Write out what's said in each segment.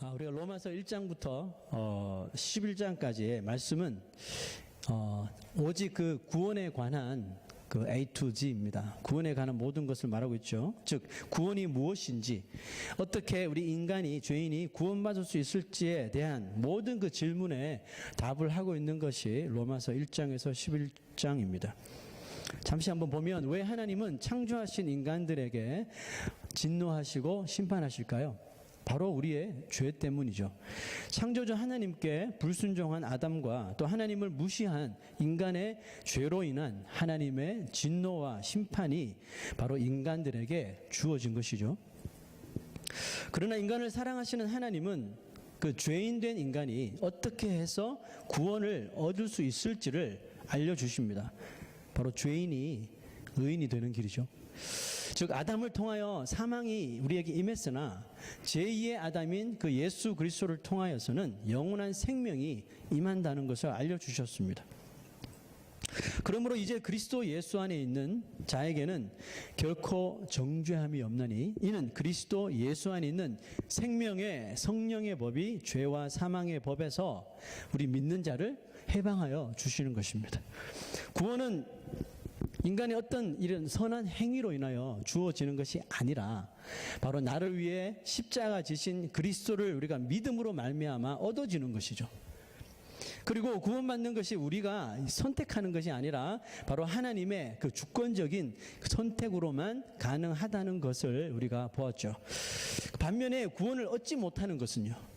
아, 우리가 로마서 1장부터 어, 11장까지의 말씀은 어, 오직 그 구원에 관한 그 A to G입니다. 구원에 관한 모든 것을 말하고 있죠. 즉 구원이 무엇인지 어떻게 우리 인간이 죄인이 구원받을 수 있을지에 대한 모든 그 질문에 답을 하고 있는 것이 로마서 1장에서 11장입니다. 잠시 한번 보면 왜 하나님은 창조하신 인간들에게 진노하시고 심판하실까요? 바로 우리의 죄 때문이죠. 창조주 하나님께 불순종한 아담과 또 하나님을 무시한 인간의 죄로 인한 하나님의 진노와 심판이 바로 인간들에게 주어진 것이죠. 그러나 인간을 사랑하시는 하나님은 그 죄인 된 인간이 어떻게 해서 구원을 얻을 수 있을지를 알려주십니다. 바로 죄인이 의인이 되는 길이죠. 즉 아담을 통하여 사망이 우리에게 임했으나 제2의 아담인 그 예수 그리스도를 통하여서는 영원한 생명이 임한다는 것을 알려 주셨습니다. 그러므로 이제 그리스도 예수 안에 있는 자에게는 결코 정죄함이 없나니 이는 그리스도 예수 안에 있는 생명의 성령의 법이 죄와 사망의 법에서 우리 믿는 자를 해방하여 주시는 것입니다. 구원은 인간의 어떤 이런 선한 행위로 인하여 주어지는 것이 아니라 바로 나를 위해 십자가 지신 그리스도를 우리가 믿음으로 말미암아 얻어지는 것이죠. 그리고 구원받는 것이 우리가 선택하는 것이 아니라 바로 하나님의 그 주권적인 선택으로만 가능하다는 것을 우리가 보았죠. 반면에 구원을 얻지 못하는 것은요.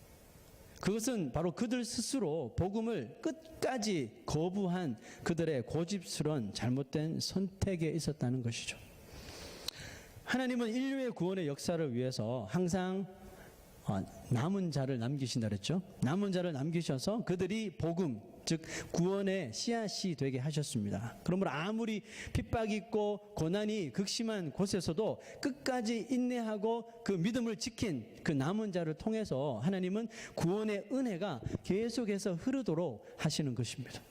그것은 바로 그들 스스로 복음을 끝까지 거부한 그들의 고집스러운 잘못된 선택에 있었다는 것이죠. 하나님은 인류의 구원의 역사를 위해서 항상 어, 남은 자를 남기신다 그랬죠. 남은 자를 남기셔서 그들이 복음, 즉 구원의 씨앗이 되게 하셨습니다. 그러므로 아무리 핍박이 있고 고난이 극심한 곳에서도 끝까지 인내하고 그 믿음을 지킨 그 남은 자를 통해서 하나님은 구원의 은혜가 계속해서 흐르도록 하시는 것입니다.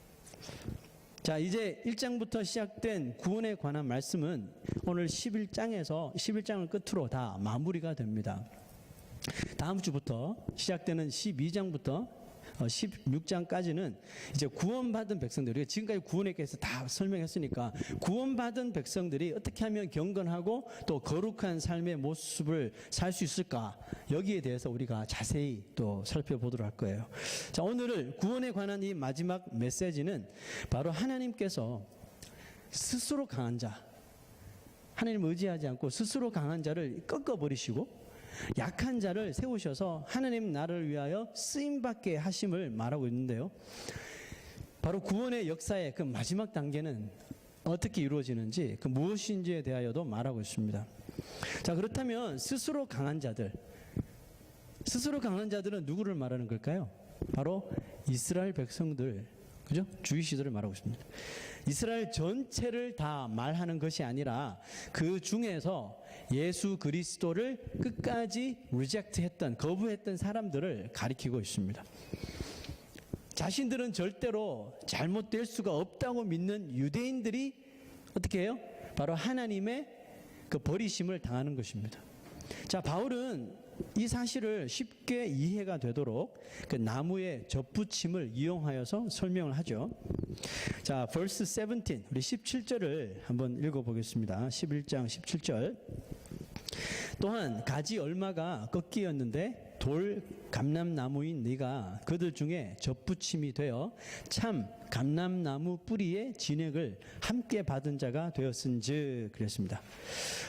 자, 이제 1장부터 시작된 구원에 관한 말씀은 오늘 11장에서 11장을 끝으로 다 마무리가 됩니다. 다음 주부터 시작되는 12장부터 16장까지는 이제 구원받은 백성들이 지금까지 구원에 대해서 다 설명했으니까 구원받은 백성들이 어떻게 하면 경건하고 또 거룩한 삶의 모습을 살 수 있을까 여기에 대해서 우리가 자세히 또 살펴보도록 할 거예요. 자, 오늘을 구원에 관한 이 마지막 메시지는 바로 하나님께서 스스로 강한 자, 하나님 의지하지 않고 스스로 강한 자를 꺾어버리시고 약한 자를 세우셔서 하나님 나를 위하여 쓰임받게 하심을 말하고 있는데요. 바로 구원의 역사의 그 마지막 단계는 어떻게 이루어지는지 그 무엇인지에 대하여도 말하고 있습니다. 자, 그렇다면 스스로 강한 자들, 스스로 강한 자들은 누구를 말하는 걸까요? 바로 이스라엘 백성들, 그죠? 주의 시대를 말하고 있습니다. 이스라엘 전체를 다 말하는 것이 아니라 그 중에서 예수 그리스도를 끝까지 리젝트 했던, 거부했던 사람들을 가리키고 있습니다. 자신들은 절대로 잘못될 수가 없다고 믿는 유대인들이 어떻게 해요? 바로 하나님의 그 버리심을 당하는 것입니다. 자, 바울은 이 사실을 쉽게 이해가 되도록 그 나무의 접붙임을 이용하여서 설명을 하죠. 자, verse 17, 우리 17절을 한번 읽어보겠습니다. 11장 17절. 또한 가지 얼마가 꺾이었는데 돌 감람나무인 네가 그들 중에 접붙임이 되어 참 감람나무 뿌리의 진액을 함께 받은 자가 되었은즉 그랬습니다.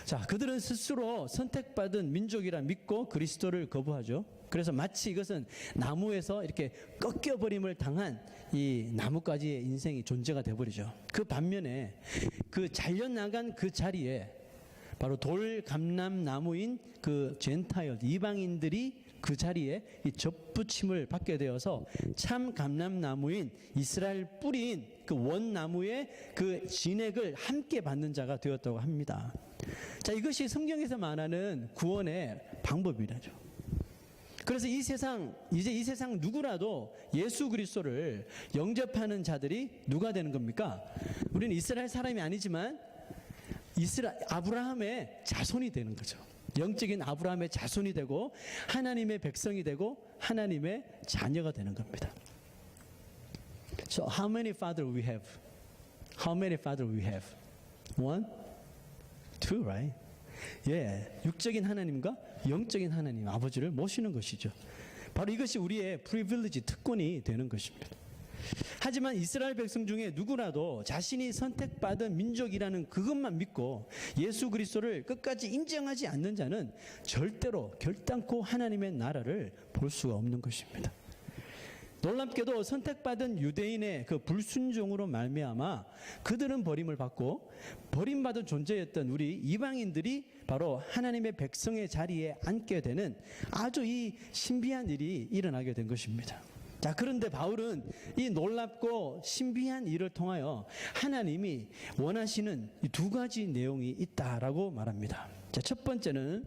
자, 그들은 스스로 선택받은 민족이라 믿고 그리스도를 거부하죠. 그래서 마치 이것은 나무에서 이렇게 꺾여버림을 당한 이 나무까지의 인생이 존재가 되어버리죠. 그 반면에 그 잘려나간 그 자리에 바로 돌 감람 나무인 그 젠타일 이방인들이 그 자리에 이 접붙임을 받게 되어서 참 감람 나무인 이스라엘 뿌리인 그 원나무의 그 진액을 함께 받는 자가 되었다고 합니다. 자, 이것이 성경에서 말하는 구원의 방법이라죠. 그래서 이 세상 이제 이 세상 누구라도 예수 그리스도를 영접하는 자들이 누가 되는 겁니까? 우리는 이스라엘 사람이 아니지만 이스라 아브라함의 자손이 되는 거죠. 영적인 아브라함의 자손이 되고 하나님의 백성이 되고 하나님의 자녀가 되는 겁니다. So how many father we have? How many father we have? One, two, right? 예, 육적인 하나님과 영적인 하나님 아버지를 모시는 것이죠. 바로 이것이 우리의 프리빌리지 특권이 되는 것입니다. 하지만 이스라엘 백성 중에 누구라도 자신이 선택받은 민족이라는 그것만 믿고 예수 그리스도를 끝까지 인정하지 않는 자는 절대로 결단코 하나님의 나라를 볼 수가 없는 것입니다. 놀랍게도 선택받은 유대인의 그 불순종으로 말미암아 그들은 버림을 받고 버림받은 존재였던 우리 이방인들이 바로 하나님의 백성의 자리에 앉게 되는 아주 이 신비한 일이 일어나게 된 것입니다. 자, 그런데 바울은 이 놀랍고 신비한 일을 통하여 하나님이 원하시는 이두 가지 내용이 있다라고 말합니다. 자, 첫 번째는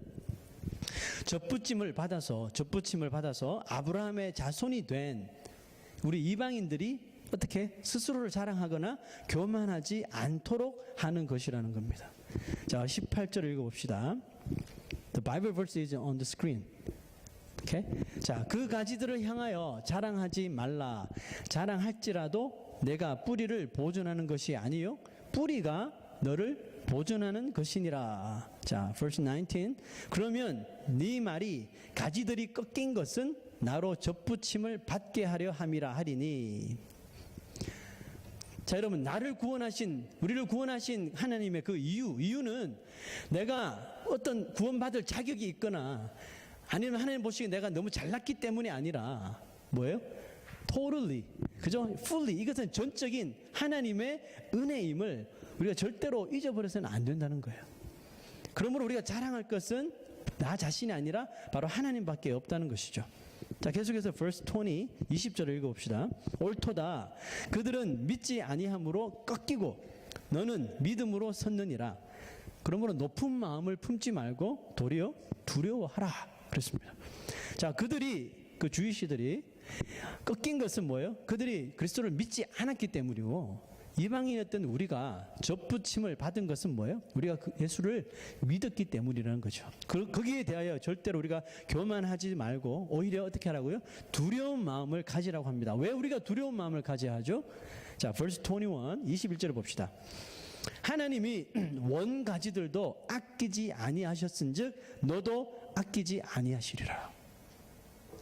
접붙임을 받아서 접붙임을 받아서 아브라함의 자손이 된 우리 이방인들이 어떻게 스스로를 자랑하거나 교만하지 않도록 하는 것이라는 겁니다. 자, 18절을 읽어 봅시다. The Bible verse is on the screen. 오케이? 자, 그 가지들을 향하여 자랑하지 말라. 자랑할지라도 내가 뿌리를 보존하는 것이 아니요 뿌리가 너를 보존하는 것이니라. 자, verse 19. 그러면 네 말이 가지들이 꺾인 것은 나로 접붙임을 받게 하려 함이라 하리니. 자, 여러분, 나를 구원하신, 우리를 구원하신 하나님의 그 이유, 이유는 내가 어떤 구원받을 자격이 있거나 아니면 하나님 보시기에 내가 너무 잘났기 때문이 아니라 뭐예요? totally, 그죠? fully, 이것은 전적인 하나님의 은혜임을 우리가 절대로 잊어버려서는 안 된다는 거예요. 그러므로 우리가 자랑할 것은 나 자신이 아니라 바로 하나님밖에 없다는 것이죠. 자, 계속해서 verse 20, 20절을 읽어봅시다. 옳도다. 그들은 믿지 아니함으로 꺾이고 너는 믿음으로 섰느니라. 그러므로 높은 마음을 품지 말고 도리어 두려워하라. 그랬습니다. 자, 그들이 그 주이시들이 꺾인 것은 뭐예요? 그들이 그리스도를 믿지 않았기 때문이고 이방인이었던 우리가 접붙임을 받은 것은 뭐예요? 우리가 그 예수를 믿었기 때문이라는 거죠. 그, 거기에 대하여 절대로 우리가 교만하지 말고 오히려 어떻게 하라고요? 두려운 마음을 가지라고 합니다. 왜 우리가 두려운 마음을 가져야 하죠? 자, verse 21, 21절을 봅시다. 하나님이 원 가지들도 아끼지 아니하셨은즉 너도 아끼지 아니하시리라.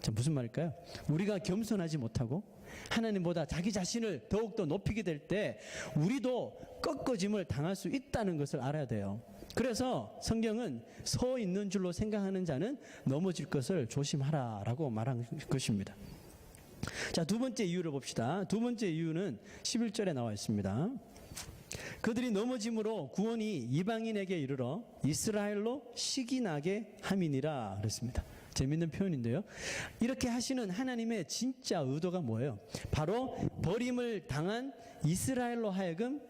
자, 무슨 말일까요? 우리가 겸손하지 못하고 하나님보다 자기 자신을 더욱더 높이게 될 때 우리도 꺾어짐을 당할 수 있다는 것을 알아야 돼요. 그래서 성경은 서 있는 줄로 생각하는 자는 넘어질 것을 조심하라 라고 말한 것입니다. 자, 두 번째 이유를 봅시다. 두 번째 이유는 11절에 나와 있습니다. 그들이 넘어짐으로 구원이 이방인에게 이르러 이스라엘로 시기 나게 함이니라 그랬습니다. 재밌는 표현인데요. 이렇게 하시는 하나님의 진짜 의도가 뭐예요? 바로 버림을 당한 이스라엘로 하여금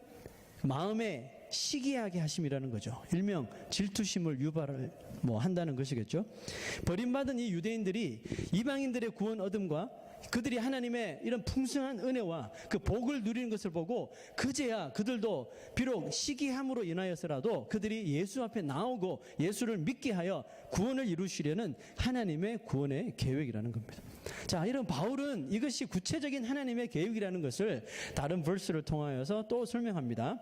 마음에 시기하게 하심이라는 거죠. 일명 질투심을 유발을 뭐 한다는 것이겠죠. 버림받은 이 유대인들이 이방인들의 구원 얻음과 그들이 하나님의 이런 풍성한 은혜와 그 복을 누리는 것을 보고 그제야 그들도 비록 시기함으로 인하여서라도 그들이 예수 앞에 나오고 예수를 믿게 하여 구원을 이루시려는 하나님의 구원의 계획이라는 겁니다. 자, 이런 바울은 이것이 구체적인 하나님의 계획이라는 것을 다른 벌스를 통하여서 또 설명합니다.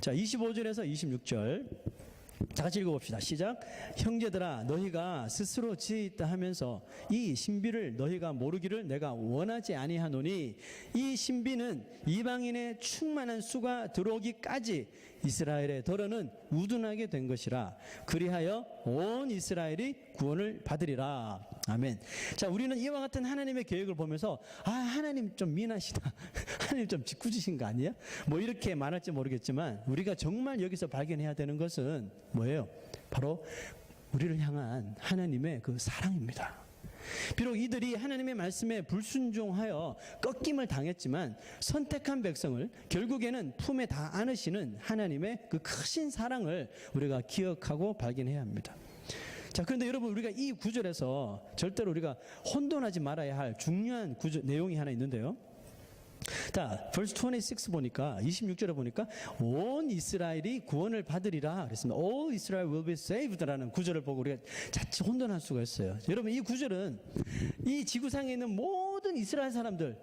자, 25절에서 26절. 다 같이 읽어봅시다. 시작. 형제들아, 너희가 스스로 지혜있다 하면서 이 신비를 너희가 모르기를 내가 원하지 아니하노니 이 신비는 이방인의 충만한 수가 들어오기까지 이스라엘의 덜어는 우둔하게 된 것이라. 그리하여 온 이스라엘이 구원을 받으리라. 아멘. 자, 우리는 이와 같은 하나님의 계획을 보면서 아, 하나님 좀 미나시다. 하나님 좀 짓궂으신 거 아니야? 뭐 이렇게 말할지 모르겠지만 우리가 정말 여기서 발견해야 되는 것은 뭐예요? 바로 우리를 향한 하나님의 그 사랑입니다. 비록 이들이 하나님의 말씀에 불순종하여 꺾임을 당했지만 선택한 백성을 결국에는 품에 다 안으시는 하나님의 그 크신 사랑을 우리가 기억하고 발견해야 합니다. 자, 그런데 여러분 우리가 이 구절에서 절대로 우리가 혼돈하지 말아야 할 중요한 구절 내용이 하나 있는데요. 자, verse 26 보니까 26절에 보니까 온 이스라엘이 구원을 받으리라 그랬습니다. All Israel will be saved라는 구절을 보고 우리가 자칫 혼돈할 수가 있어요. 여러분 이 구절은 이 지구상에 있는 모든 이스라엘 사람들,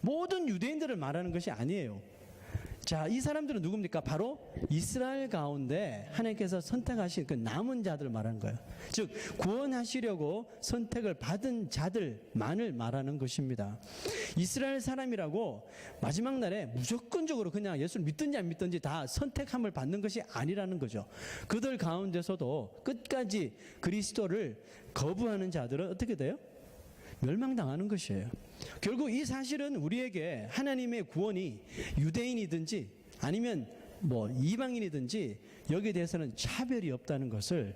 모든 유대인들을 말하는 것이 아니에요. 자, 이 사람들은 누굽니까? 바로 이스라엘 가운데 하나님께서 선택하신 그 남은 자들 말하는 거예요. 즉, 구원하시려고 선택을 받은 자들만을 말하는 것입니다. 이스라엘 사람이라고 마지막 날에 무조건적으로 그냥 예수를 믿든지 안 믿든지 다 선택함을 받는 것이 아니라는 거죠. 그들 가운데서도 끝까지 그리스도를 거부하는 자들은 어떻게 돼요? 멸망당하는 것이에요. 결국 이 사실은 우리에게 하나님의 구원이 유대인이든지 아니면 뭐 이방인이든지 여기에 대해서는 차별이 없다는 것을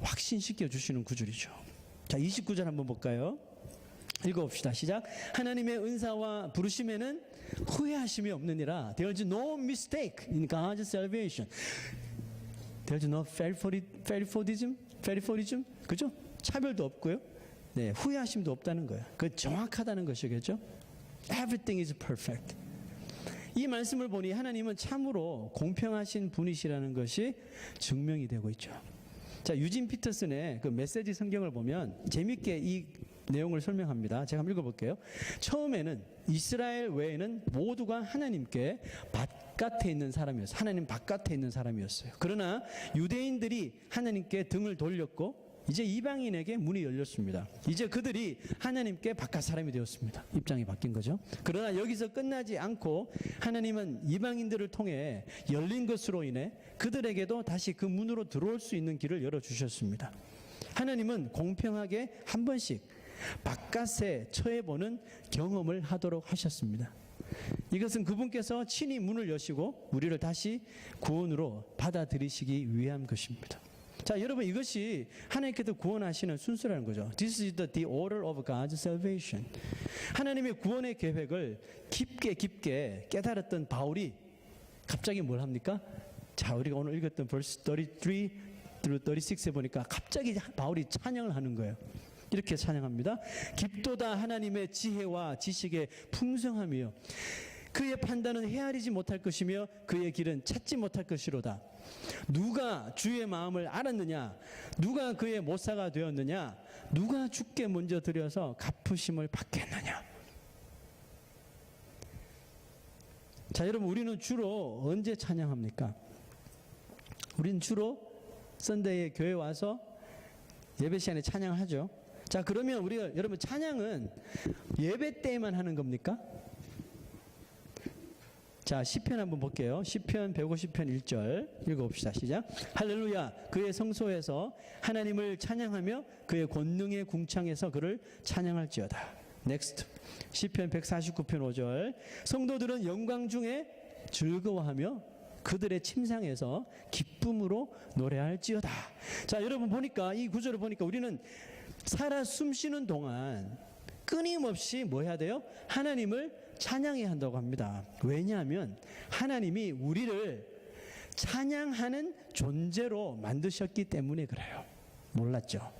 확신시켜 주시는 구절이죠. 자, 29절 한번 볼까요? 읽어봅시다. 시작. 하나님의 은사와 부르심에는 후회하심이 없느니라. There's no mistake in God's salvation. There's no favoritism, favoritism, 그죠? 차별도 없고요. 네, 후회하심도 없다는 거예요. 그 정확하다는 것이겠죠? Everything is perfect. 이 말씀을 보니 하나님은 참으로 공평하신 분이시라는 것이 증명이 되고 있죠. 자, 유진 피터슨의 그 메시지 성경을 보면 재밌게 이 내용을 설명합니다. 제가 한번 읽어볼게요. 처음에는 이스라엘 외에는 모두가 하나님께 바깥에 있는 사람이었어요. 하나님 바깥에 있는 사람이었어요. 그러나 유대인들이 하나님께 등을 돌렸고 이제 이방인에게 문이 열렸습니다. 이제 그들이 하나님께 바깥 사람이 되었습니다. 입장이 바뀐 거죠. 그러나 여기서 끝나지 않고 하나님은 이방인들을 통해 열린 것으로 인해 그들에게도 다시 그 문으로 들어올 수 있는 길을 열어 주셨습니다. 하나님은 공평하게 한 번씩 바깥에 처해보는 경험을 하도록 하셨습니다. 이것은 그분께서 친히 문을 여시고 우리를 다시 구원으로 받아들이시기 위한 것입니다. 자, 여러분 이것이 하나님께서 구원하시는 순서라는 거죠. This is the, the order of God's salvation. 하나님의 구원의 계획을 깊게 깊게 깨달았던 바울이 갑자기 뭘 합니까? 자, 우리가 오늘 읽었던 verse 33 through 36에 보니까 갑자기 바울이 찬양을 하는 거예요. 이렇게 찬양합니다. 깊도다 하나님의 지혜와 지식의 풍성함이요. 그의 판단은 헤아리지 못할 것이며 그의 길은 찾지 못할 것이로다. 누가 주의 마음을 알았느냐? 누가 그의 모사가 되었느냐? 누가 주께 먼저 드려서 갚으심을 받겠느냐? 자, 여러분 우리는 주로 언제 찬양합니까? 우리는 주로 썬데이에 교회 와서 예배 시간에 찬양하죠. 자, 그러면 우리가 여러분 찬양은 예배 때에만 하는 겁니까? 자, 시편 한번 볼게요. 시편 150편 1절 읽어봅시다. 시작. 할렐루야. 그의 성소에서 하나님을 찬양하며 그의 권능의 궁창에서 그를 찬양할지어다. 넥스트. 시편 149편 5절. 성도들은 영광 중에 즐거워하며 그들의 침상에서 기쁨으로 노래할지어다. 자, 여러분 보니까 이 구절을 보니까 우리는 살아 숨쉬는 동안 끊임없이 뭐 해야 돼요? 하나님을 찬양해야 한다고 합니다. 왜냐하면 하나님이 우리를 찬양하는 존재로 만드셨기 때문에 그래요. 몰랐죠?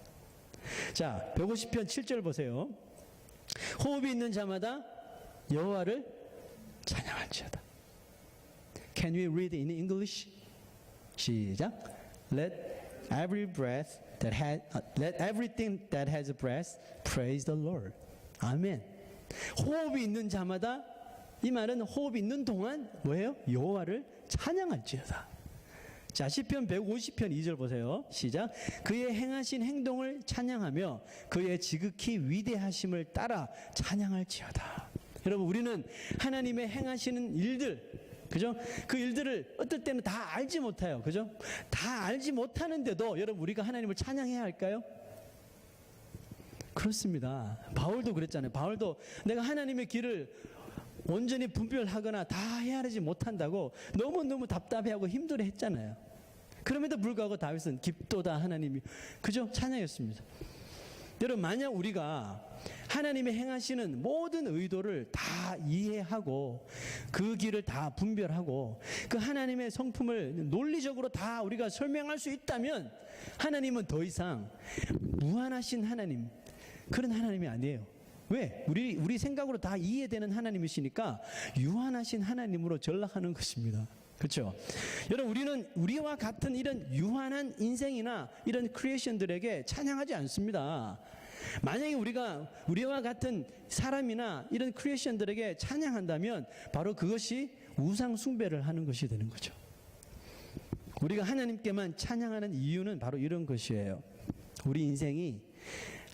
자, 150편 7절 보세요. 호흡이 있는 자마다 여호와를 찬양할지어다. Can we read in English? 시작. Let every breath that has let everything that has breath praise the Lord. 아멘. 호흡이 있는 자마다 이 말은 호흡이 있는 동안 뭐예요? 여호와를 찬양할지어다. 자, 시편 150편 2절 보세요. 시작. 그의 행하신 행동을 찬양하며 그의 지극히 위대하심을 따라 찬양할지어다. 여러분, 우리는 하나님의 행하시는 일들, 그죠? 그 일들을 어떨 때는 다 알지 못해요. 그죠? 다 알지 못하는데도 여러분, 우리가 하나님을 찬양해야 할까요? 그렇습니다. 바울도 그랬잖아요. 바울도 내가 하나님의 길을 온전히 분별하거나 다 헤아리지 못한다고 너무너무 답답해하고 힘들어 했잖아요. 그럼에도 불구하고 다윗은 깊도다 하나님이 그죠? 찬양했습니다. 여러분 만약 우리가 하나님의 행하시는 모든 의도를 다 이해하고 그 길을 다 분별하고 그 하나님의 성품을 논리적으로 다 우리가 설명할 수 있다면 하나님은 더 이상 무한하신 하나님 그런 하나님이 아니에요. 왜? 우리 우리 생각으로 다 이해되는 하나님이시니까 유한하신 하나님으로 전락하는 것입니다. 그렇죠? 여러분 우리는 우리와 같은 이런 유한한 인생이나 이런 크리에이션들에게 찬양하지 않습니다. 만약에 우리가 우리와 같은 사람이나 이런 크리에이션들에게 찬양한다면 바로 그것이 우상 숭배를 하는 것이 되는 거죠. 우리가 하나님께만 찬양하는 이유는 바로 이런 것이에요. 우리 인생이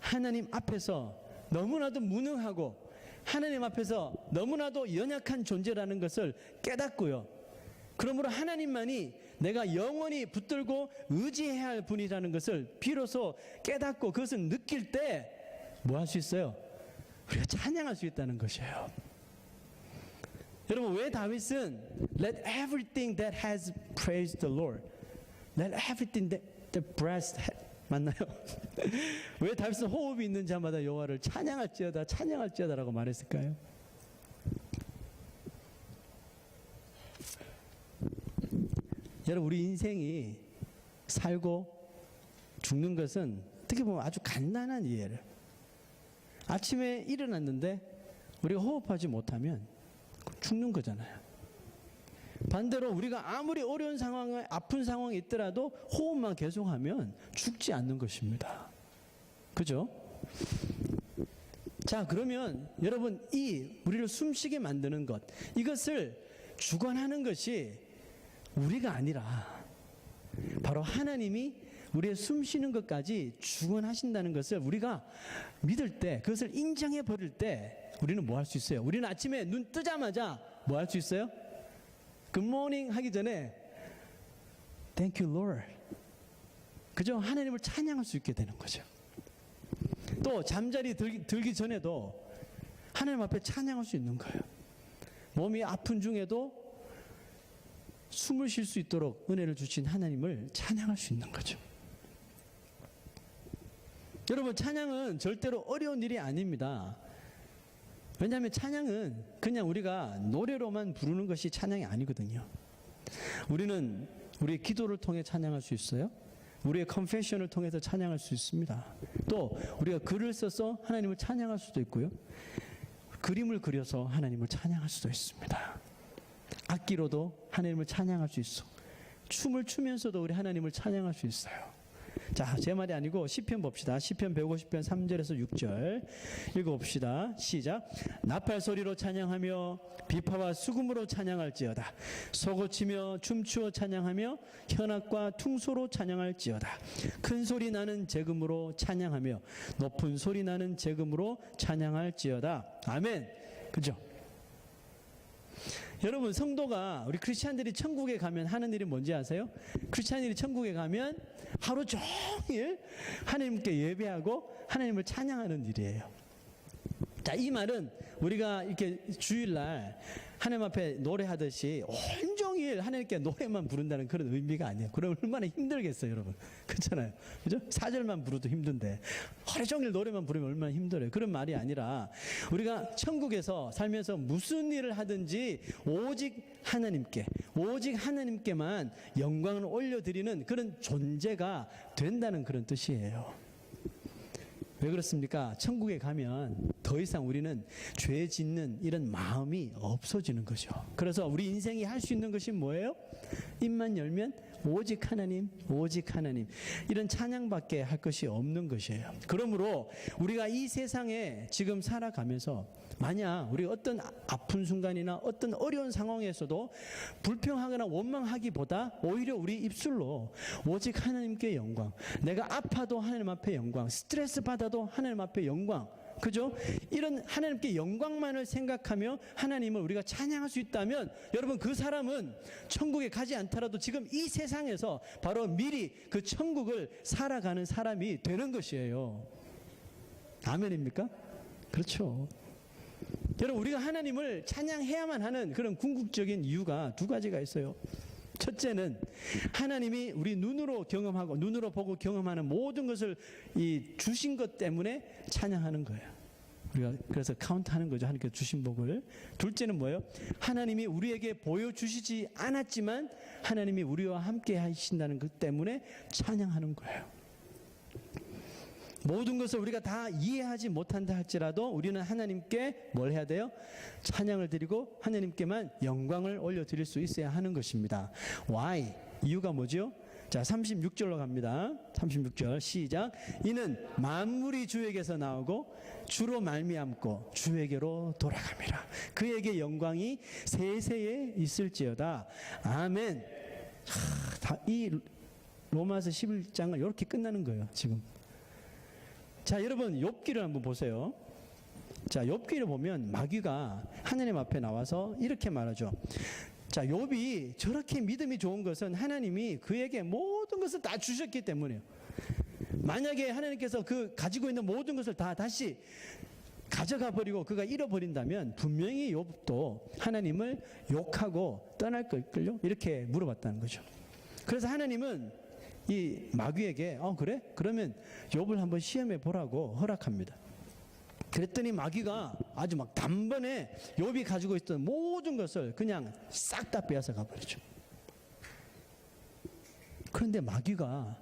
하나님 앞에서 너무나도 무능하고 하나님 앞에서 너무나도 연약한 존재라는 것을 깨닫고요. 그러므로 하나님만이 내가 영원히 붙들고 의지해야 할 분이라는 것을 비로소 깨닫고 그것을 느낄 때 뭐 할 수 있어요? 우리가 찬양할 수 있다는 것이에요. 여러분 왜 다윗은 let everything that has praised the Lord, let everything that the breath 맞나요? 왜 다윗은 호흡이 있는 자마다 여호와를 찬양할지어다 찬양할지어다라고 말했을까요? 여러분 우리 인생이 살고 죽는 것은 어떻게 보면 아주 간단한 이해를 아침에 일어났는데 우리가 호흡하지 못하면 죽는 거잖아요. 반대로 우리가 아무리 어려운 상황에 아픈 상황이 있더라도 호흡만 계속하면 죽지 않는 것입니다. 그죠? 자, 그러면 여러분 이 우리를 숨쉬게 만드는 것 이것을 주관하는 것이 우리가 아니라 바로 하나님이 우리의 숨 쉬는 것까지 주관하신다는 것을 우리가 믿을 때 그것을 인정해 버릴 때 우리는 뭐 할 수 있어요? 우리는 아침에 눈 뜨자마자 뭐 할 수 있어요? 굿모닝 하기 전에 Thank you Lord 그죠? 하나님을 찬양할 수 있게 되는 거죠. 또 잠자리 들기, 들기 전에도 하나님 앞에 찬양할 수 있는 거예요. 몸이 아픈 중에도 숨을 쉴 수 있도록 은혜를 주신 하나님을 찬양할 수 있는 거죠. 여러분, 찬양은 절대로 어려운 일이 아닙니다. 왜냐하면 찬양은 그냥 우리가 노래로만 부르는 것이 찬양이 아니거든요. 우리는 우리의 기도를 통해 찬양할 수 있어요. 우리의 컨페션을 통해서 찬양할 수 있습니다. 또 우리가 글을 써서 하나님을 찬양할 수도 있고요. 그림을 그려서 하나님을 찬양할 수도 있습니다. 악기로도 하나님을 찬양할 수 있어. 춤을 추면서도 우리 하나님을 찬양할 수 있어요. 자, 제 말이 아니고 시편 봅시다. 시편 150편 3절에서 6절 읽어 봅시다. 시작. 나팔 소리로 찬양하며 비파와 수금으로 찬양할지어다. 소고치며 춤추어 찬양하며 현악과 퉁소로 찬양할지어다. 큰 소리 나는 재금으로 찬양하며 높은 소리 나는 재금으로 찬양할지어다. 아멘. 그죠? 여러분 성도가 우리 크리스찬들이 천국에 가면 하는 일이 뭔지 아세요? 크리스찬들이 천국에 가면 하루 종일 하나님께 예배하고 하나님을 찬양하는 일이에요. 자, 이 말은 우리가 이렇게 주일날 하나님 앞에 노래하듯이 온종 일 하나님께 노래만 부른다는 그런 의미가 아니에요. 그럼 얼마나 힘들겠어요, 여러분. 그렇잖아요. 그죠? 사절만 부르도 힘든데 하루 종일 노래만 부르면 얼마나 힘들어요. 그런 말이 아니라 우리가 천국에서 살면서 무슨 일을 하든지 오직 하나님께, 오직 하나님께만 영광을 올려드리는 그런 존재가 된다는 그런 뜻이에요. 왜 그렇습니까? 천국에 가면 더 이상 우리는 죄 짓는 이런 마음이 없어지는 거죠. 그래서 우리 인생이 할 수 있는 것이 뭐예요? 입만 열면 오직 하나님, 오직 하나님. 이런 찬양밖에 할 것이 없는 것이에요. 그러므로 우리가 이 세상에 지금 살아가면서 만약 우리 어떤 아픈 순간이나 어떤 어려운 상황에서도 불평하거나 원망하기보다 오히려 우리 입술로 오직 하나님께 영광. 내가 아파도 하나님 앞에 영광. 스트레스 받아도 하나님 앞에 영광. 그죠? 이런 하나님께 영광만을 생각하며 하나님을 우리가 찬양할 수 있다면 여러분 그 사람은 천국에 가지 않더라도 지금 이 세상에서 바로 미리 그 천국을 살아가는 사람이 되는 것이에요. 아멘입니까? 그렇죠. 여러분 우리가 하나님을 찬양해야만 하는 그런 궁극적인 이유가 두 가지가 있어요. 첫째는 하나님이 우리 눈으로 경험하고 눈으로 보고 경험하는 모든 것을 이 주신 것 때문에 찬양하는 거예요. 우리가 그래서 카운트하는 거죠. 하나님께 주신 복을. 둘째는 뭐예요? 하나님이 우리에게 보여주시지 않았지만 하나님이 우리와 함께 하신다는 것 때문에 찬양하는 거예요. 모든 것을 우리가 다 이해하지 못한다 할지라도 우리는 하나님께 뭘 해야 돼요? 찬양을 드리고 하나님께만 영광을 올려드릴 수 있어야 하는 것입니다. Why? 이유가 뭐죠? 자, 36절로 갑니다. 36절 시작. 이는 만물이 주에게서 나오고 주로 말미암고 주에게로 돌아갑니다. 그에게 영광이 세세에 있을지어다. 아멘. 하, 다, 이 로마서 11장은 이렇게 끝나는 거예요, 지금. 자, 여러분 욥기를 한번 보세요. 자, 욥기를 보면 마귀가 하나님 앞에 나와서 이렇게 말하죠. 자, 욥이 저렇게 믿음이 좋은 것은 하나님이 그에게 모든 것을 다 주셨기 때문이에요. 만약에 하나님께서 그 가지고 있는 모든 것을 다 다시 가져가 버리고 그가 잃어버린다면 분명히 욥도 하나님을 욕하고 떠날 걸걸요? 이렇게 물어봤다는 거죠. 그래서 하나님은 이 마귀에게 어 그래? 그러면 욥을 한번 시험해 보라고 허락합니다. 그랬더니 마귀가 아주 막 단번에 욥이 가지고 있던 모든 것을 그냥 싹 다 빼앗아 가버리죠. 그런데 마귀가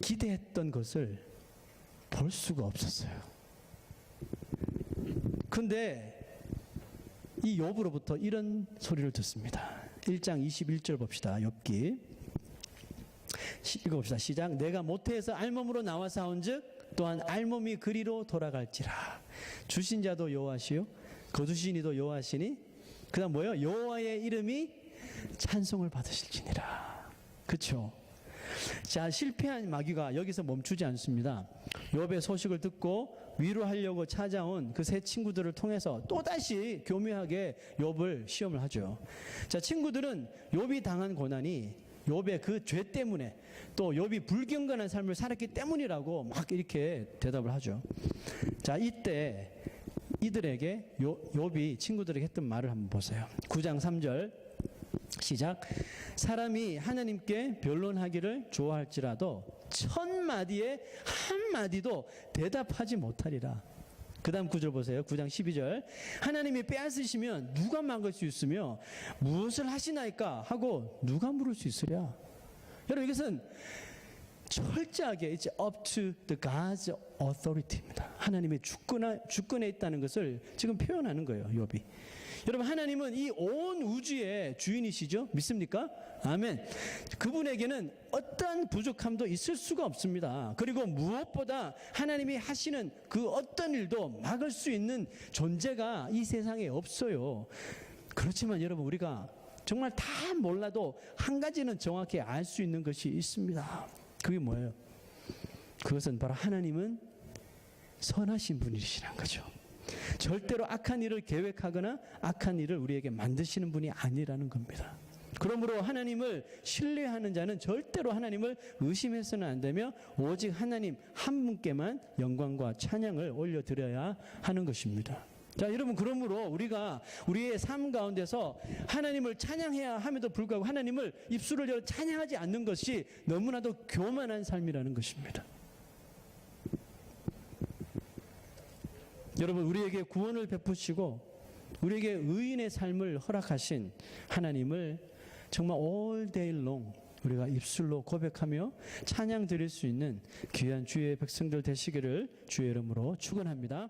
기대했던 것을 볼 수가 없었어요. 근데 이 욥으로부터 이런 소리를 듣습니다. 1장 21절 봅시다. 욥기. 시- 읽어봅시다. 시작. 내가 모태에서 알몸으로 나와 사온즉 또한 알몸이 그리로 돌아갈지라. 주신 자도 여호와시요 거두신 이도 여호와시니 그다음 뭐요? 여호와의 이름이 찬송을 받으실지니라. 그렇죠? 자, 실패한 마귀가 여기서 멈추지 않습니다. 욥의 소식을 듣고 위로하려고 찾아온 그 세 친구들을 통해서 또다시 교묘하게 욥을 시험을 하죠. 자, 친구들은 욥이 당한 고난이 욥의 그 죄 때문에 또 욥이 불경건한 삶을 살았기 때문이라고 막 이렇게 대답을 하죠. 자, 이때 이들에게 요- 욥이 친구들에게 했던 말을 한번 보세요. 9장 3절 시작. 사람이 하나님께 변론하기를 좋아할지라도 천 마디에 한 마디도 대답하지 못하리라. 그 다음 구절 보세요. 9장 12절. 하나님이 빼앗으시면 누가 막을 수 있으며 무엇을 하시나이까 하고 누가 물을 수 있으랴. 여러분 이것은 철저하게 it's up to the God's authority입니다. 하나님의 주권에, 주권에 있다는 것을 지금 표현하는 거예요, 욥이. 여러분 하나님은 이 온 우주의 주인이시죠? 믿습니까? 아멘. 그분에게는 어떠한 부족함도 있을 수가 없습니다. 그리고 무엇보다 하나님이 하시는 그 어떤 일도 막을 수 있는 존재가 이 세상에 없어요. 그렇지만 여러분 우리가 정말 다 몰라도 한 가지는 정확히 알 수 있는 것이 있습니다. 그게 뭐예요? 그것은 바로 하나님은 선하신 분이시라는 거죠. 절대로 악한 일을 계획하거나 악한 일을 우리에게 만드시는 분이 아니라는 겁니다. 그러므로 하나님을 신뢰하는 자는 절대로 하나님을 의심해서는 안 되며 오직 하나님 한 분께만 영광과 찬양을 올려드려야 하는 것입니다. 자, 여러분, 그러므로 우리가 우리의 삶 가운데서 하나님을 찬양해야 함에도 불구하고 하나님을 입술을 열어 찬양하지 않는 것이 너무나도 교만한 삶이라는 것입니다. 여러분, 우리에게 구원을 베푸시고 우리에게 의인의 삶을 허락하신 하나님을 정말 all day long 우리가 입술로 고백하며 찬양 드릴 수 있는 귀한 주의 백성들 되시기를 주의 이름으로 축원합니다.